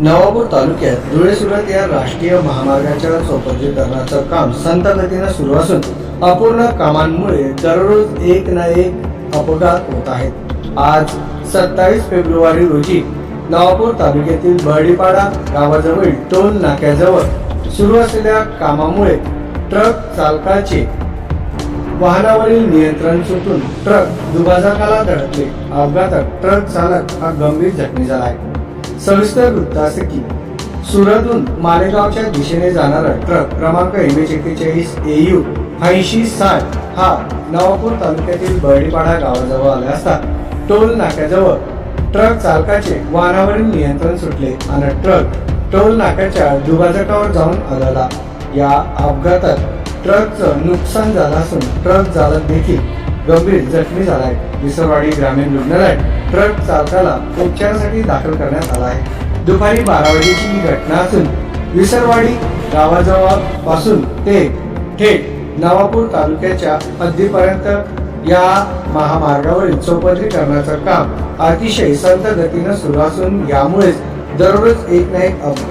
नवापूर तालुक्यात धुळे सुरत या राष्ट्रीय महामार्गाच्या चौपदरीकरणाचं काम संत गतीनं सुरू असून अपूर्ण कामांमुळे दररोज एक ना एक अपघात होत आहेत. आज सत्तावीस फेब्रुवारी रोजी नवापूर तालुक्यातील बर्डीपाडा गावाजवळील टोल नाक्याजवळ सुरू असलेल्या कामामुळे ट्रक चालकाचे वाहनावरील नियंत्रण सुटून ट्रक दुभाजकाला धडकले. अपघातात ट्रक चालक हा गंभीर जखमी झाला आहे. सविस्तर वृत्त असे की सुरतहून मालेगावच्या दिशेने जाणारा ट्रक क्रमांक एम एच एक्केचाळीस एयू ऐंशी साठ हा नवापूर तालुक्यातील बर्डीपाडा गावाजवळ आला असता. टोल नाक्याजवळ ट्रक चालकाचे वाहनावरील नियंत्रण सुटले आणि ट्रक टोल नाक्याच्या दुभाजकावर जाऊन आदळला या अपघातात ट्रकचं नुकसान झालं असून ट्रक चालक देखील गंभीर जखमी झाला आहे विसरवाडी ग्रामीण रुग्णालयात ट्रक चालकाला उपचारासाठी दाखल करण्यात आला आहे. दुपारी बारा वाजेची ही घटना असून विसरवाडी गावाजवळपासून ते थेट नवापूर तालुक्याच्या हद्दीपर्यंत या महामार्गावरील चौपदरीकरणाचं काम अतिशय संत गतीनं सुरू असून यामुळेच दररोज एक ना एक